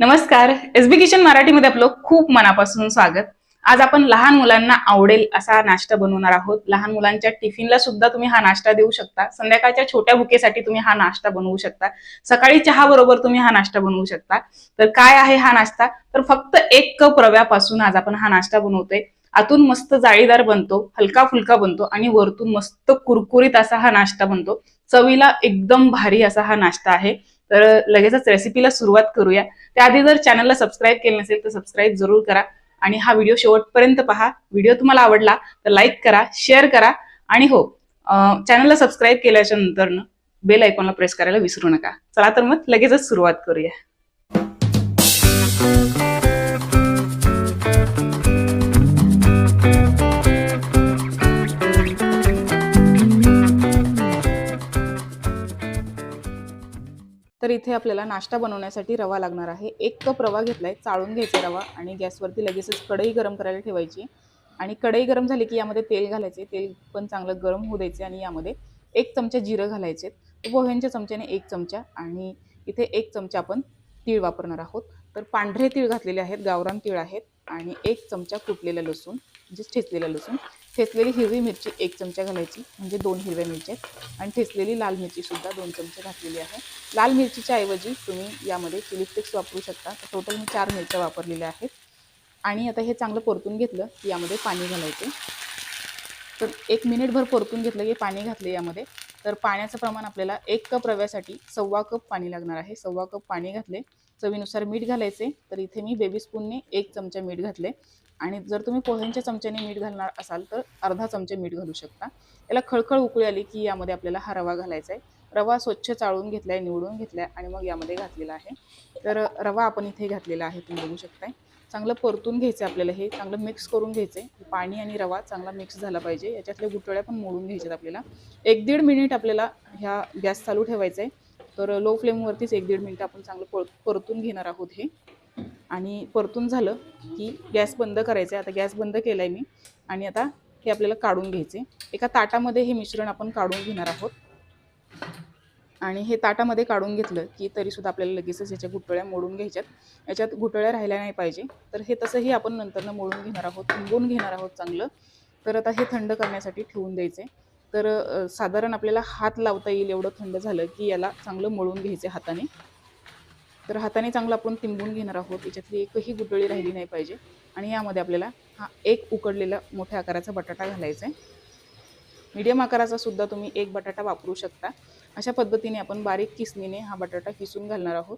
नमस्कार. एस बी किचन मराठीमध्ये आपलं खूप मनापासून स्वागत. आज आपण लहान मुलांना आवडेल असा नाश्ता बनवणार आहोत. लहान मुलांच्या टिफिनला सुद्धा तुम्ही हा नाश्ता देऊ शकता. संध्याकाळच्या छोट्या भुकेसाठी तुम्ही हा नाश्ता बनवू शकता. सकाळी चहा बरोबर तुम्ही हा नाश्ता बनवू शकता. तर काय आहे हा नाश्ता? तर फक्त एक कप रव्यापासून आज आपण हा नाश्ता बनवतोय. आतून मस्त जाळीदार बनतो हलका फुलका बनतो आणि वरतून मस्त कुरकुरीत असा हा नाश्ता बनतो. चवीला एकदम भारी असा हा नाश्ता आहे. तर लगेचच रेसिपीला सुरुवात करूया. त्याआधी जर चॅनलला सबस्क्राईब केलं नसेल तर सबस्क्राईब जरूर करा. आणि हा व्हिडिओ शेवटपर्यंत पहा. व्हिडिओ तुम्हाला आवडला तर लाईक करा शेअर करा. आणि हो चॅनलला सबस्क्राईब केल्याच्यानंतर बेल आयकॉनला प्रेस करायला विसरू नका. चला तर मग लगेचच सुरुवात करूया. तर इथे आपल्याला नाश्ता बनवण्यासाठी रवा लागणार आहे. एक कप रवा आहे चाळून घ्यायचा रवा आणि गॅसवरती लगेचच कढई गरम करायला ठेवायची. आणि कढई गरम झाली की यामध्ये तेल घालायचे तेल पण चांगलं गरम होऊ द्यायचे आणि यामध्ये एक चमचा जिरं घालायचे. पोह्यांच्या चमच्याने एक चमचा आणि इथे एक चमचा आपण तीळ वापरणार आहोत. तर पांढरे तीळ घातलेले आहेत गावरान तीळ आहेत आणि एक चमचा कुटलेला लसूण म्हणजे ठेचलेला लसूण. ठेचलेली हिरवी मिरची एक चमचा घालायची म्हणजे दोन हिरव्या मिरच्या आणि ठेचलेली लाल मिरचीसुद्धा दोन चमचे घातलेली आहे. लाल मिरचीच्या ऐवजी तुम्ही यामध्ये चिली फ्लेक्स वापरू शकता. तर टोटल मी चार मिरच्या वापरलेल्या आहेत. आणि आता हे चांगलं परतून घेतलं की यामध्ये पाणी घालायचे. तर एक मिनिटभर परतून घेतलं की पाणी घातले यामध्ये. तर पाण्याचं प्रमाण आपल्याला एक कप रव्यासाठी सव्वा कप पाणी लागणार आहे. सव्वा कप पाणी घातले. चवीनुसार मीठ घालायचे तर इथे मी बेबी स्पूनने एक चमचा मीठ घातले. आणि जर तुम्ही पोह्यांच्या चमच्याने मीठ घालणार असाल तर अर्धा चमचे मीठ घालू शकता. याला खळखळ उकळी आली की यामध्ये आपल्याला हा रवा घालायचा आहे. रवा स्वच्छ चाळून घेतलाय निवडून घेतलाय आणि मग यामध्ये घातलेला आहे. तर रवा आपण इथे घातलेला आहे तुम्ही बघू शकताय. चांगलं परतून घ्यायचं आपल्याला हे चांगलं मिक्स करून घ्यायचे पाणी आणि रवा चांगला मिक्स झाला पाहिजे. याच्यातल्या गुटळ्या पण मोडून घ्यायच्यात आपल्याला. एक दीड मिनिट आपल्याला ह्या गॅस चालू ठेवायचा आहे. तर लो फ्लेमवरतीच एक दीड मिनटं आपण चांगलं पर परतून घेणार आहोत हे. आणि परतून झालं की गॅस बंद करायचं आहे. आता गॅस बंद केला आहे मी. आणि आता हे आपल्याला काढून घ्यायचे. एका ताटामध्ये हे मिश्रण आपण काढून घेणार आहोत. आणि हे ताटामध्ये काढून घेतलं की तरीसुद्धा आपल्याला लगेचच याच्या गुटळ्या मोडून घ्यायच्यात. याच्यात गुटळ्या राहिल्या नाही पाहिजे. तर हे तसंही आपण नंतरनं मोडून घेणार आहोत. थुंबून घेणार आहोत चांगलं. तर आता हे थंड करण्यासाठी ठेवून द्यायचे. तर साधारण आपल्याला हात लावता येईल एवढं थंड झालं की याला चांगलं मळून घ्यायचं हाताने. तर हाताने चांगलं आपण तिंबून घेणार आहोत. याच्यातली एकही गुटळी राहिली नाही पाहिजे. आणि यामध्ये आपल्याला हा एक उकडलेला मोठ्या आकाराचा बटाटा घालायचा आहे. मीडियम आकाराचा सुद्धा तुम्ही एक बटाटा वापरू शकता. अशा पद्धतीने आपण बारीक किसणीने हा बटाटा किसून घालणार आहोत.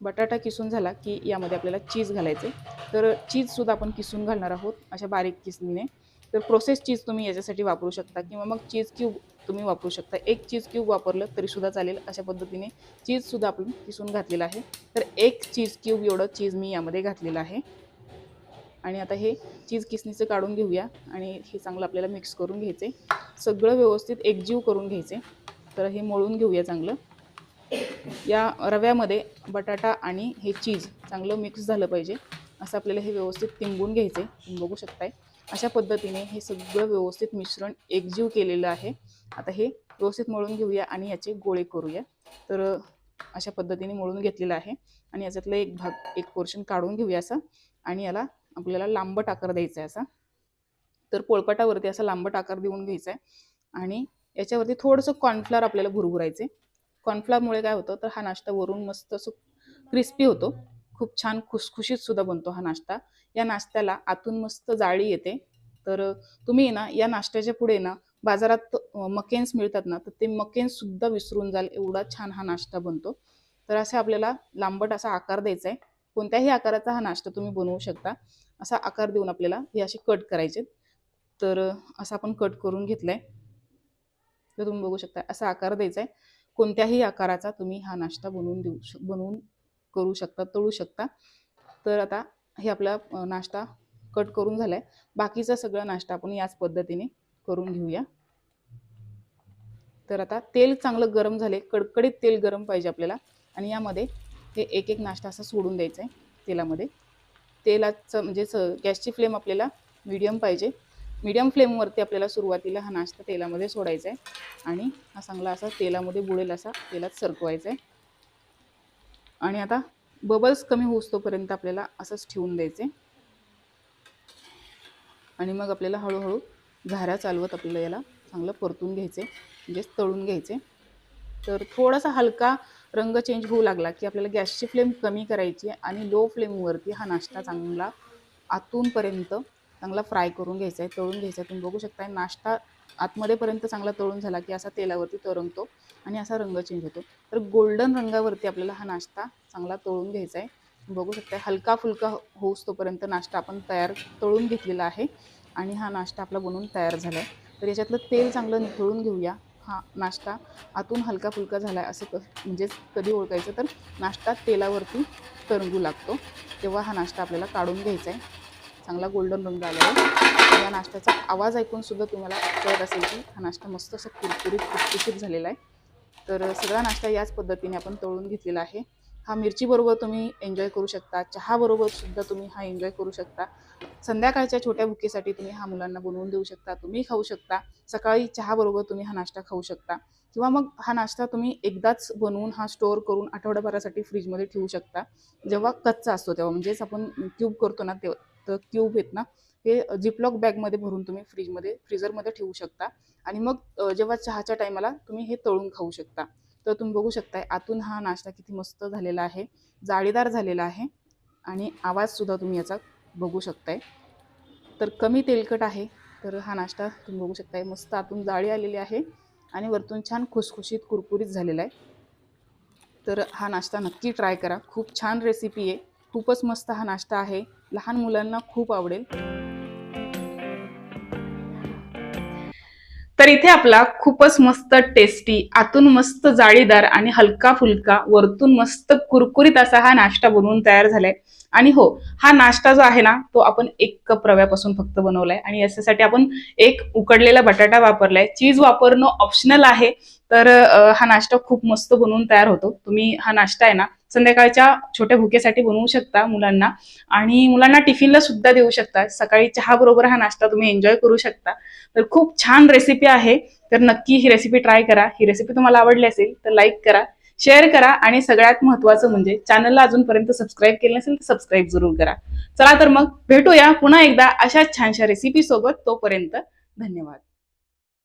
बटाटा किसून झाला की यामध्ये आपल्याला चीज घालायचे तर चीजसुद्धा आपण किसून घालणार आहोत अशा बारीक किसणीने. तर प्रोसेस चीज तुम्ही याच्यासाठी वापरू शकता किंवा मग चीज क्यूब तुम्ही वापरू शकता. एक चीज क्यूब वापरलं तरीसुद्धा चालेल अशा पद्धतीने. चीजसुद्धा आपण किसून घातलेलं आहे. तर एक चीज क्यूब एवढं चीज मी यामध्ये घातलेलं आहे. आणि आता हे चीज किसणीचं काढून घेऊया आणि हे चांगलं आपल्याला मिक्स करून घ्यायचे सगळं व्यवस्थित एकजीव करून घ्यायचे तर हे मळून घेऊया चांगलं. या रव्यामध्ये बटाटा आणि हे चीज चांगलं मिक्स झालं पाहिजे. असं आपल्याला हे व्यवस्थित तिंबून घ्यायचं तुम्ही बघू शकताय. अशा पद्धतीने हे सगळं व्यवस्थित मिश्रण एकजीव केलेलं आहे. आता हे व्यवस्थित मळून घेऊया आणि याचे गोळे करूया. तर अशा पद्धतीने मळून घेतलेलं आहे. आणि याच्यातलं एक भाग एक पोर्शन काढून घेऊया असं. आणि याला आपल्याला लांबट आकार द्यायचा आहे असा. तर पोळपाटावरती असा लांबट आकार देऊन घ्यायचा आहे आणि याच्यावरती थोडंसं कॉर्नफ्लॉर आपल्याला भुरभुरायचे कॉर्नफ्लॉरमुळे काय होतं? तर हा नाश्ता वरून मस्त असं क्रिस्पी होतो. खूप छान खुसखुशीत सुद्धा बनतो हा नाश्ता. या नाश्त्याला आतून मस्त जाळी येते. तर तुम्ही ना या नाश्त्याच्या पुढे ना बाजारात मकेन्स मिळतात ना तर ते मकेन्स सुद्धा विसरून जाल एवढा छान हा नाश्ता बनतो. तर असा आपल्याला लांबट असा आकार द्यायचा आहे. कोणत्याही आकाराचा हा नाश्ता तुम्ही बनवू शकता. असा आकार देऊन आपल्याला हे असे कट करायचे तर असा आपण कट करून घेतलाय. तर तुम्ही बघू शकता असा आकार द्यायचा आहे. कोणत्याही आकाराचा तुम्ही हा नाश्ता बनवून देऊ श बनवून करू शकता तळू शकता. तर आता हे आपला नाश्ता कट करून झाला आहे बाकीचा सगळा नाश्ता आपण याच पद्धतीने करून घेऊया. तर आता तेल चांगलं गरम झाले कडकडीत तेल गरम पाहिजे आपल्याला. आणि यामध्ये हे एक एक नाश्ता असा सोडून द्यायचा आहे तेलामध्ये. तेलाचं म्हणजे स गॅसची फ्लेम आपल्याला मिडियम पाहिजे. मीडियम फ्लेमवरती आपल्याला सुरुवातीला हा नाश्ता तेलामध्ये सोडायचा आहे आणि हा चांगला असा तेलामध्ये बुडेल असा तेलात सरकवायचा आहे आणि आता बबल्स कमी होऊस्तोपर्यंत आपल्याला असंच ठेवून द्यायचे. आणि मग आपल्याला हळूहळू झाऱ्या चालवत आपल्याला याला चांगलं परतून घ्यायचे म्हणजेच तळून घ्यायचे. तर थोडासा हलका रंग चेंज होऊ लागला की आपल्याला गॅसची फ्लेम कमी करायची आणि लो फ्लेमवरती हा नाश्ता चांगला आतूनपर्यंत चांगला फ्राय करून घ्यायचा आहे तळून घ्यायचा आहे. तुम्ही बघू शकता नाश्ता आतमध्येपर्यंत चांगला तळून झाला की असा तेलावरती तरंगतो आणि असा रंग चेंज होतो. तर गोल्डन रंगावरती आपल्याला हा नाश्ता चांगला तळून घ्यायचा आहे. बघू शकता हलका फुलका होऊस तोपर्यंत नाश्ता आपण तयार तळून घेतलेला आहे आणि हा नाश्ता आपला बनवून तयार झाला आहे. तर याच्यातलं तेल चांगलं निथळून घेऊया. हा नाश्ता आतून हलका फुलका झाला आहे असं क म्हणजेच कधी ओळखायचं तर नाश्ता तेलावरती तरंगू लागतो. तेव्हा हा नाश्ता आपल्याला काढून घ्यायचा आहे. चांगला गोल्डन रंग आला आहे. या नाश्त्याचा आवाज ऐकून सुद्धा तुम्हाला कळत असेल की हा नाश्ता मस्त असं कुरकुरीत खुसखुशीत झालेला आहे. तर सगळा नाश्ता याच पद्धतीने आपण तळून घेतलेला आहे. हा मिरचीबरोबर तुम्ही एन्जॉय करू शकता. चहाबरोबर सुद्धा तुम्ही हा एन्जॉय करू शकता. संध्याकाळच्या छोट्या भुकेसाठी तुम्ही हा मुलांना बनवून देऊ शकता. तुम्ही खाऊ शकता. सकाळी चहाबरोबर तुम्ही हा नाश्ता खाऊ शकता. किंवा मग हा नाश्ता तुम्ही एकदाच बनवून हा स्टोअर करून आठवड्याभरासाठी फ्रीजमध्ये ठेवू शकता. जेव्हा कच्चा असतो तेव्हा. म्हणजेच आपण क्यूब करतो ना तेव्हा. तर क्यूब आहेत ना हे जिपलॉक बॅगमध्ये भरून तुम्ही फ्रीजमध्ये फ्रीजरमध्ये ठेवू शकता. आणि मग जेव्हा चहाच्या टायमाला तुम्ही हे तळून खाऊ शकता. तर तुम्ही बघू शकताय आतून हा नाश्ता किती मस्त झालेला आहे जाळीदार झालेला आहे आणि आवाजसुद्धा तुम्ही याचा बघू शकताय. तर कमी तेलकट आहे तर हा नाश्ता तुम्ही बघू शकताय मस्त आतून जाळी आलेली आहे आणि वरतून छान खुसखुशीत कुरकुरीत झालेला आहे. तर हा नाश्ता नक्की ट्राय करा खूप छान रेसिपी आहे खूपच मस्त हा नाश्ता आहे. लहान मुलांना खूप आवडेल. तर इथे आपला खूपच मस्त टेस्टी आतून मस्त जाळीदार आणि हलका फुलका वरतून मस्त कुरकुरीत असा हा नाश्ता बनवून तयार झालाय. आणि हो हा नाश्ता जो आहे ना तो आपण एक कप रव्यापासून फक्त बनवलाय. आणि याच्यासाठी आपण एक उकडलेला बटाटा वापरलाय. चीज वापरणं ऑप्शनल आहे तर हा नाश्ता खूप मस्त बनवून तयार होतो. तुम्ही हा नाश्ता आहे ना संध्याकाळच्या छोट्या भुकेसाठी बनवू शकता मुलांना. आणि मुलांना टिफिनला सुद्धा देऊ शकता. सकाळी चहा बरोबर हा नाश्ता तुम्ही एन्जॉय करू शकता. तर खूप छान रेसिपी आहे. तर नक्की ही रेसिपी ट्राय करा. ही रेसिपी तुम्हाला आवडली असेल तर लाईक करा. शेअर करा आणि सगळ्यात महत्वाचं म्हणजे चॅनलला अजूनपर्यंत सबस्क्राईब केलं नसेल तर सबस्क्राईब जरूर करा. चला तर मग भेटूया पुन्हा एकदा अशाच छानशा रेसिपी सोबत तोपर्यंत धन्यवाद.